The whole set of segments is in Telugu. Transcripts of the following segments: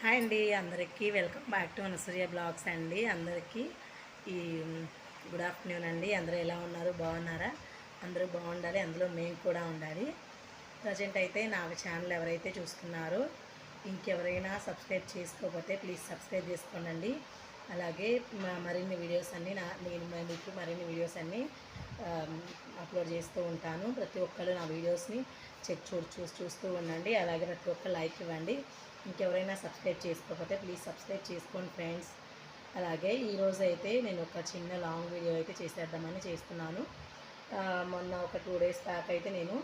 హాయ్ అండి అందరికీ welcome back to Anasurya blogs అండి. అందరికీ ఈ గుడ్ ఆఫ్టర్నూన్ అండి. అందరూ ఎలా ఉన్నారు? బాగున్నారా? అందరూ బాగుండాలి. అందులో మేము కూడా ఉండాలి. ప్రజెంట్ అయితే నా ఛానల్ ఎవరైతే చూస్తున్నారో ఇంకెవరైనా సబ్స్క్రైబ్ చేసుకోకపోతే ప్లీజ్ సబ్స్క్రైబ్ చేసుకోండి అలాగే మరిన్ని వీడియోస్ అన్నీ నా నేను మీకు మరిన్ని వీడియోస్ అన్నీ అప్లోడ్ చేస్తూ ఉంటాను. ప్రతి ఒక్కరు నా వీడియోస్ని చెక్ చూ చూస్తూ ఉండండి. అలాగే ప్రతి ఒక్క లైక్ ఇవ్వండి. ఇంకెవరైనా సబ్స్క్రైబ్ చేసుకోకపోతే ప్లీజ్ సబ్స్క్రైబ్ చేసుకోండి ఫ్రెండ్స్. అలాగే ఈరోజు అయితే నేను ఒక చిన్న లాంగ్ వీడియో అయితే చేసేద్దామని చేస్తున్నాను. మొన్న ఒక టూ డేస్ బ్యాక్ అయితే నేను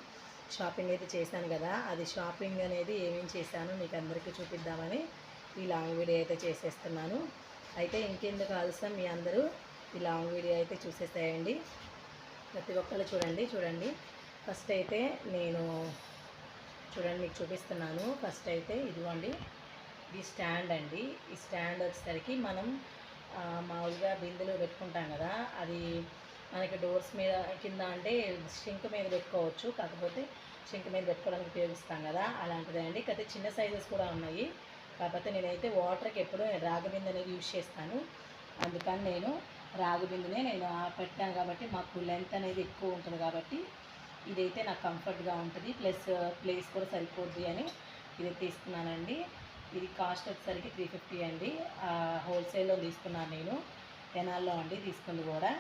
షాపింగ్ అయితే చేశాను కదా అది షాపింగ్ అనేది ఏమేమి చేశాను మీకు అందరికీ చూపిద్దామని ఈ లాంగ్ వీడియో అయితే చేసేస్తున్నాను. అయితే ఇంకెందుకు ఆలస్యం మీ అందరూ ఈ లాంగ్ వీడియో అయితే చూసేసేయండి. ప్రతి ఒక్కరు చూడండి చూడండి. ఫస్ట్ అయితే నేను చూడండి మీకు చూపిస్తున్నాను. ఫస్ట్ అయితే ఇదిగోండి ఇది స్టాండ్ అండి. ఈ స్టాండ్ వచ్చేసరికి మనం మామూలుగా బిందెలు పెట్టుకుంటాం కదా అది మనకి డోర్స్ మీద కింద అంటే షింక్ మీద పెట్టుకోవచ్చు. కాకపోతే షింక్ మీద పెట్టుకోవడానికి ఉపయోగిస్తాం కదా అలాంటిదే అండి. కాకపోతే చిన్న సైజెస్ కూడా ఉన్నాయి. కాకపోతే నేనైతే వాటర్కి ఎప్పుడూ రాగి బిందె అనేది యూజ్ చేస్తాను. అందుకని నేను రాగి బిందెనే నేను పెట్టాను కాబట్టి మాకు లెంత్ అనేది ఎక్కువ ఉంటుంది కాబట్టి ఇదైతే నాకు కంఫర్ట్గా ఉంటుంది. ప్లస్ ప్లేస్ కూడా సరిపోద్ది అని ఇది తీసుకున్నానండి ఇది కాస్ట్ వచ్చేసరికి త్రీ ఫిఫ్టీ అండి. హోల్సేల్లో తీసుకున్నాను నేను. పెనాల్లో అండి తీసుకుంది కూడా.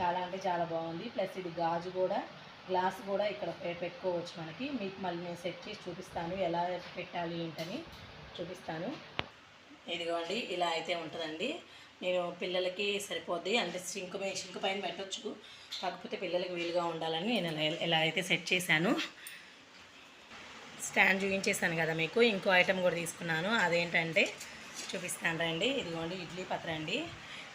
చాలా అంటే చాలా బాగుంది. ప్లస్ ఇది గాజు కూడా. గ్లాస్ కూడా ఇక్కడ పె- పెట్టుకోవచ్చు మనకి. మీకు మళ్ళీ నేను సెట్ చేసి చూపిస్తాను. ఎలా పెట్టాలి ఏంటని చూపిస్తాను. ఇదిగోండి ఇలా అయితే ఉంటుందండి. నేను పిల్లలకి సరిపోద్ది. అంటే సింక్ మీద సింక్ పైన పెట్టచ్చు. కాకపోతే పిల్లలకి వీలుగా ఉండాలని నేను ఇలా- అయితే సెట్ చేశాను. స్టాండ్ చూపించేసాను కదా మీకు. ఇంకో ఐటెం కూడా తీసుకున్నాను. అదేంటంటే చూపిస్తాను రండి. ఇదిగోండి ఇడ్లీ పత్ర అండి.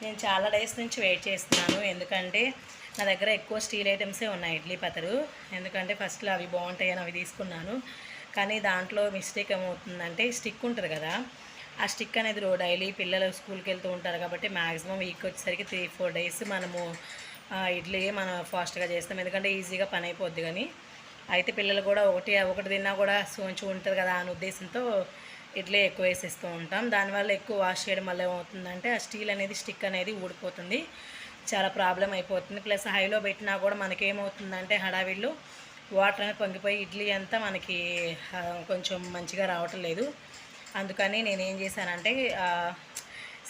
నేను చాలా డేస్ నుంచి వెయిట్ చేస్తున్నాను. ఎందుకంటే నా దగ్గర ఎక్కువ స్టీల్ ఐటమ్సే ఉన్నాయి ఇడ్లీ పతరు ఎందుకంటే ఫస్ట్లో అవి బాగుంటాయని అవి తీసుకున్నాను. కానీ దాంట్లో మిస్టేక్ ఏమవుతుందంటే స్టిక్ ఉంటుంది కదా. ఆ స్టిక్ అనేది డైలీ పిల్లలు స్కూల్కి వెళ్తూ ఉంటారు కాబట్టి మ్యాక్సిమం వీక్ వచ్చేసరికి త్రీ ఫోర్ డేస్ మనము ఇడ్లీ మనం ఫాస్ట్గా చేస్తాం. ఎందుకంటే ఈజీగా పని అయిపోద్ది కానీ అయితే పిల్లలు కూడా ఒకటి ఒకటి తిన్నా కూడా సోంచి ఉంటుంది కదా అనే ఉద్దేశంతో ఇడ్లీ ఎక్కువ వేసేస్తూ ఉంటాం. దానివల్ల ఎక్కువ వాష్ చేయడం వల్ల ఏమవుతుందంటే ఆ స్టీల్ అనేది స్టిక్ అనేది ఊడిపోతుంది. చాలా ప్రాబ్లం అయిపోతుంది. ప్లస్ హైలో పెట్టినా కూడా మనకేమవుతుందంటే హడావిళ్ళు హడావిడిలో వాటర్ అనేది పొంగిపోయి ఇడ్లీ అంతా మనకి కొంచెం మంచిగా రావటం లేదు. అందుకని నేనేం చేశానంటే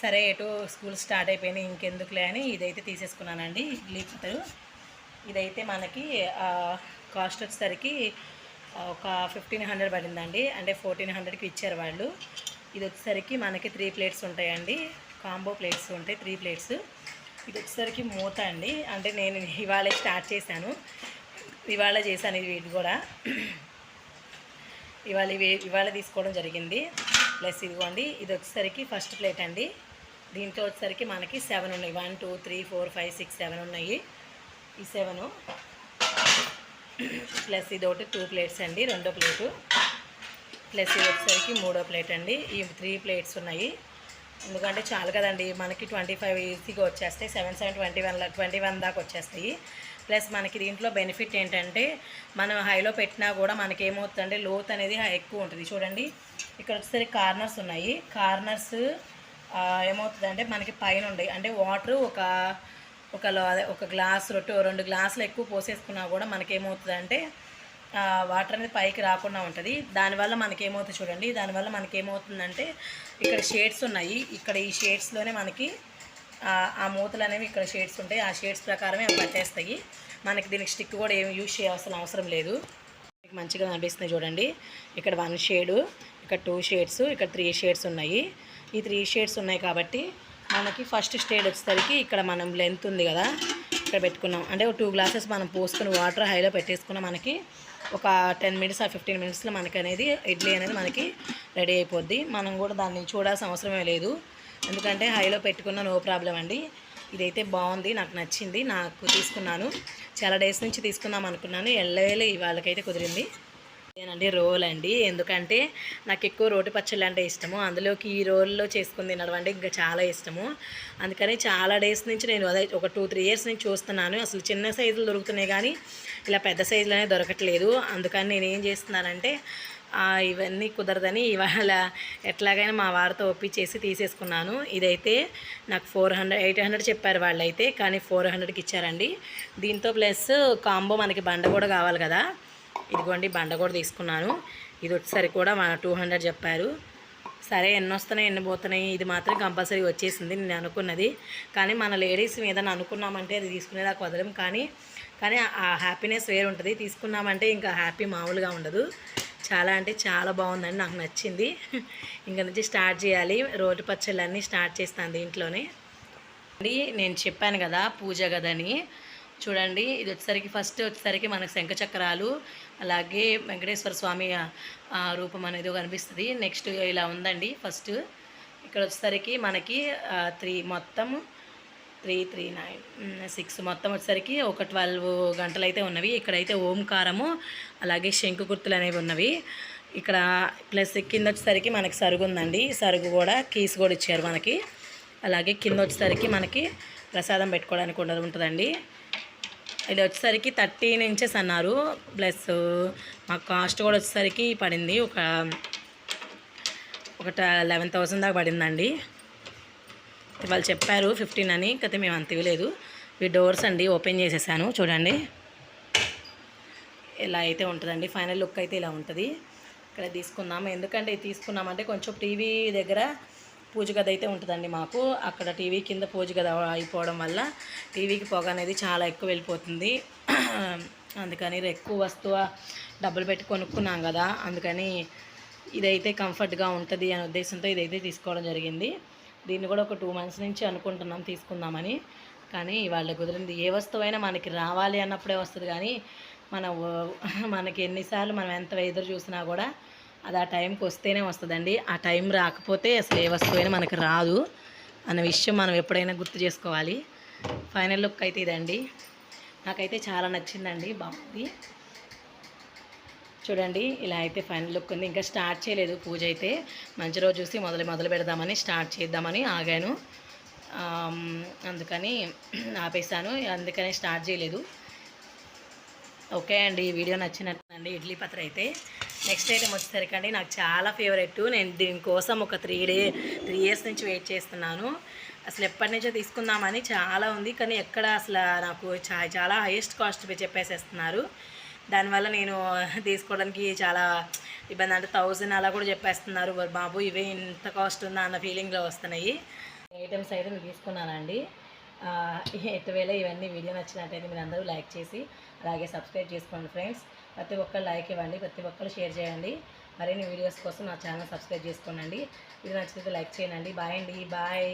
సరే ఎటు స్కూల్ స్టార్ట్ అయిపోయినాయి ఇంకెందుకులే అని ఇదైతే తీసేసుకున్నానండి ఇడ్లీ ఇదైతే మనకి కాస్ట్ వచ్చేసరికి ఒక ఫిఫ్టీన్ హండ్రెడ్ పడిందండి అంటే ఫోర్టీన్ హండ్రెడ్కి ఇచ్చారు వాళ్ళు. ఇది వచ్చేసరికి మనకి త్రీ ప్లేట్స్ ఉంటాయండి కాంబో ప్లేట్స్ ఉంటాయి త్రీ ప్లేట్స్. ఇది వచ్చేసరికి మూత అండి అంటే నేను ఇవాళ స్టార్ట్ చేశాను ఇవాళ చేశాను ఇది వీటి కూడా. ఇవాళ ఇవి ఇవాళ తీసుకోవడం జరిగింది. ప్లస్ ఇదిగోండి ఇది వచ్చేసరికి ఫస్ట్ ప్లేట్ అండి. దీంట్లో వచ్చేసరికి మనకి సెవెన్ ఉన్నాయి. One two three four five six seven ఉన్నాయి. ఈ సెవెను. ప్లస్ ఇది ఒకటి టూ ప్లేట్స్ అండి రెండో ప్లేటు. ప్లస్ ఇది వచ్చేసరికి మూడో ప్లేట్ అండి. ఈ త్రీ ప్లేట్స్ ఉన్నాయి. ఎందుకంటే చాలు కదండి మనకి ట్వంటీ ఫైవ్ ఈజీగా వచ్చేస్తాయి. Seven seven twenty one twenty one దాకా వచ్చేస్తాయి. ప్లస్ మనకి దీంట్లో బెనిఫిట్ ఏంటంటే మనం హైలో పెట్టినా కూడా మనకి ఏమవుతుందంటే లోత్ అనేది ఎక్కువ ఉంటుంది. చూడండి ఇక్కడ వచ్చేసరికి కార్నర్స్ ఉన్నాయి. కార్నర్స్ ఏమవుతుందంటే మనకి పైన ఉంటాయి. అంటే వాటర్ ఒక ఒక లో- అదే ఒక గ్లాస్ రొట్టె రెండు గ్లాసులు ఎక్కువ పోసేసుకున్నా కూడా మనకి ఏమవుతుందంటే వాటర్ అనేది పైకి రాకుండా ఉంటుంది. దానివల్ల మనకి ఏమవుతుంది చూడండి దానివల్ల మనకి ఏమవుతుందంటే ఇక్కడ షేడ్స్ ఉన్నాయి. ఇక్కడ ఈ షేడ్స్లోనే మనకి ఆ, మూతలు అనేవి ఇక్కడ షేడ్స్ ఉంటాయి. ఆ షేడ్స్ ప్రకారమే అవి పట్టేస్తాయి. మనకి దీనికి స్టిక్ కూడా ఏమి యూజ్ చేయాల్సిన అవసరం లేదు. మీకు మంచిగా కనిపిస్తుంది చూడండి. ఇక్కడ వన్ షేడు ఇక్కడ టూ షేడ్స్ ఇక్కడ త్రీ షేడ్స్ ఉన్నాయి. ఈ త్రీ షేడ్స్ ఉన్నాయి కాబట్టి మనకి ఫస్ట్ స్టేడ్ వచ్చేసరికి ఇక్కడ మనం లెంత్ ఉంది కదా ఇక్కడ పెట్టుకున్నాం. అంటే ఒక టూ గ్లాసెస్ మనం పోసుకుని వాటర్ హైలో పెట్టేసుకున్న మనకి ఒక టెన్ మినిట్స్ ఆ ఫిఫ్టీన్ మినిట్స్లో మనకి అనేది ఇడ్లీ అనేది మనకి రెడీ అయిపోద్ది. మనం కూడా దాన్ని చూడాల్సిన అవసరమే లేదు. ఎందుకంటే హైలో పెట్టుకున్న నో ప్రాబ్లం అండి. ఇదైతే బాగుంది నాకు నచ్చింది నాకు తీసుకున్నాను. చాలా డేస్ నుంచి తీసుకుందాం అనుకున్నాను ఎల్లవేళ ఇవాళకైతే కుదిరింది. ఏనండి రోల్ అండి ఎందుకంటే నాకు ఎక్కువ రోటి పచ్చళ్ళు అంటే ఇష్టము. అందులోకి ఈ రోల్లో చేసుకుని తినడం అంటే ఇంకా చాలా ఇష్టము. అందుకని చాలా డేస్ నుంచి నేను అదే ఒక టూ త్రీ ఇయర్స్ నుంచి చూస్తున్నాను. అసలు చిన్న సైజులు దొరుకుతున్నాయి కానీ ఇలా పెద్ద సైజులోనే దొరకట్లేదు. అందుకని నేను ఏం చేస్తున్నానంటే ఇవన్నీ కుదరదని ఇవాళ ఎట్లాగైనా మా వారితో ఒప్పించేసి తీసేసుకున్నాను. ఇదైతే నాకు ఫోర్ హండ్రెడ్ ఎయిట్ హండ్రెడ్ చెప్పారు వాళ్ళైతే కానీ ఫోర్ హండ్రెడ్కి ఇచ్చారండి. దీంతో ప్లస్ కాంబో మనకి బండ కూడా కావాలి కదా. ఇదిగోండి బండ కూడా తీసుకున్నాను. ఇది వచ్చేసరికి కూడా టూ హండ్రెడ్ చెప్పారు. సరే ఎన్ని వస్తున్నాయి ఎన్ని పోతున్నాయి ఇది మాత్రం కంపల్సరీ వచ్చేసింది నేను అనుకున్నది. కానీ మన లేడీస్ ఏదైనా అనుకున్నామంటే అది తీసుకునేదాకా వదలం. కానీ కానీ ఆ హ్యాపీనెస్ వేరు ఉంటుంది తీసుకున్నామంటే ఇంకా హ్యాపీ మామూలుగా ఉండదు. చాలా అంటే చాలా బాగుందండి నాకు నచ్చింది. ఇంకా నుంచి స్టార్ట్ చేయాలి. రోటి పచ్చళ్ళన్నీ స్టార్ట్ చేస్తాను దీంట్లోనే. అండి నేను చెప్పాను కదా పూజ కదని చూడండి ఇది వచ్చేసరికి ఫస్ట్ వచ్చేసరికి మనకు శంఖ చక్రాలు అలాగే వెంకటేశ్వర స్వామి రూపం అనేది కనిపిస్తుంది. నెక్స్ట్ ఇలా ఉందండి ఫస్ట్. ఇక్కడ వచ్చేసరికి మనకి త్రీ మొత్తం త్రీ త్రీ నైన్ సిక్స్. మొత్తం వచ్చేసరికి ఒక ట్వెల్వ్ గంటలు అయితే ఉన్నవి. ఇక్కడైతే ఓంకారము అలాగే శంకు గుర్తులు అనేవి ఉన్నవి. ఇక్కడ ప్లస్ కింద వచ్చేసరికి మనకి సరుగు ఉందండి. సరుగు కూడా కీస్ కూడా ఇచ్చారు మనకి. అలాగే కింద వచ్చేసరికి మనకి ప్రసాదం పెట్టుకోవడానికి ఉండదు ఉంటుందండి. ఇది వచ్చేసరికి థర్టీ ఇంచెస్ అన్నారు ప్లస్ మా కాస్ట్ కూడా వచ్చేసరికి పడింది. ఒక ఒక లెవెన్ థౌసండ్ దాకా పడిందండి. వాళ్ళు చెప్పారు ఫిఫ్టీన్ అని. అయితే మేము అంత ఇవ్వలేదు. ఈ డోర్స్ అండి ఓపెన్ చేసేసాను. చూడండి. ఇలా అయితే ఉంటుందండి. ఫైనల్ లుక్ అయితే ఇలా ఉంటుంది. ఇక్కడ తీసుకుందాం. ఎందుకంటే ఇది తీసుకున్నామంటే కొంచెం టీవీ దగ్గర పూజ గది అయితే ఉంటుందండి మాకు. అక్కడ టీవీ కింద పూజ గది అయిపోవడం వల్ల టీవీకి పొగ అనేది చాలా ఎక్కువ వెళ్ళిపోతుంది. అందుకని ఎక్కువ వస్తువు డబ్బులు పెట్టి కొనుక్కున్నాం కదా. అందుకని ఇదైతే కంఫర్ట్గా ఉంటుంది అనే ఉద్దేశంతో ఇదైతే తీసుకోవడం జరిగింది. దీన్ని కూడా ఒక టూ మంత్స్ నుంచి అనుకుంటున్నాం తీసుకుందామని. కానీ ఇవాళ కుదిరింది ఏ వస్తువైనా మనకి రావాలి అన్నప్పుడే వస్తుంది. కానీ మన మనకి ఎన్నిసార్లు మనం ఎంత ఎదురు చూసినా కూడా అది ఆ టైంకి వస్తేనే వస్తుందండి. ఆ టైం రాకపోతే అసలు ఏ వస్తువైనా మనకి రాదు అన్న విషయం మనం ఎప్పుడైనా గుర్తు చేసుకోవాలి. ఫైనల్ లుక్ అయితే ఇదండి. నాకైతే చాలా నచ్చిందండి బాగుంది చూడండి ఇలా అయితే ఫైనల్ లుక్ ఉంది. ఇంకా స్టార్ట్ చేయలేదు పూజ అయితే. మంచి రోజు చూసి మొదలు మొదలు పెడదామని స్టార్ట్ చేద్దామని ఆగాను. అందుకని ఆపేసాను అందుకని స్టార్ట్ చేయలేదు. ఓకే అండి ఈ వీడియో నచ్చినట్టుందండి ఇడ్లీ పత్ర అయితే. నెక్స్ట్ ఐటమ్ వచ్చేసరికి అండి నాకు చాలా ఫేవరెట్ నేను దీనికోసం ఒక త్రీ డే త్రీ ఇయర్స్ నుంచి వెయిట్ చేస్తున్నాను. అసలు ఎప్పటి నుంచో తీసుకుందామని చాలా ఉంది. కానీ ఎక్కడ అసలు నాకు చాలా హైయెస్ట్ కాస్ట్ చెప్పేసేస్తున్నారు. దానివల్ల నేను తీసుకోవడానికి చాలా ఇబ్బంది. అంటే థౌజండ్ అలా కూడా చెప్పేస్తున్నారు. బాబు ఇవే ఇంత కాస్ట్ ఉందా? అన్న ఫీలింగ్లో వస్తున్నాయి. ఐటమ్స్ అయితే నేను తీసుకున్నానండి. ఎటువేళ ఇవన్నీ వీడియో నచ్చినట్టయితే మీరు అందరూ లైక్ చేసి అలాగే సబ్స్క్రైబ్ చేసుకోండి ఫ్రెండ్స్. ప్రతి ఒక్కరు లైక్ ఇవ్వండి ప్రతి ఒక్కరు షేర్ చేయండి. మరిన్ని వీడియోస్ కోసం నా ఛానల్ సబ్స్క్రైబ్ చేసుకోండి వీడియో నచ్చితే లైక్ చేయండి. బాయ్ అండి. బాయ్.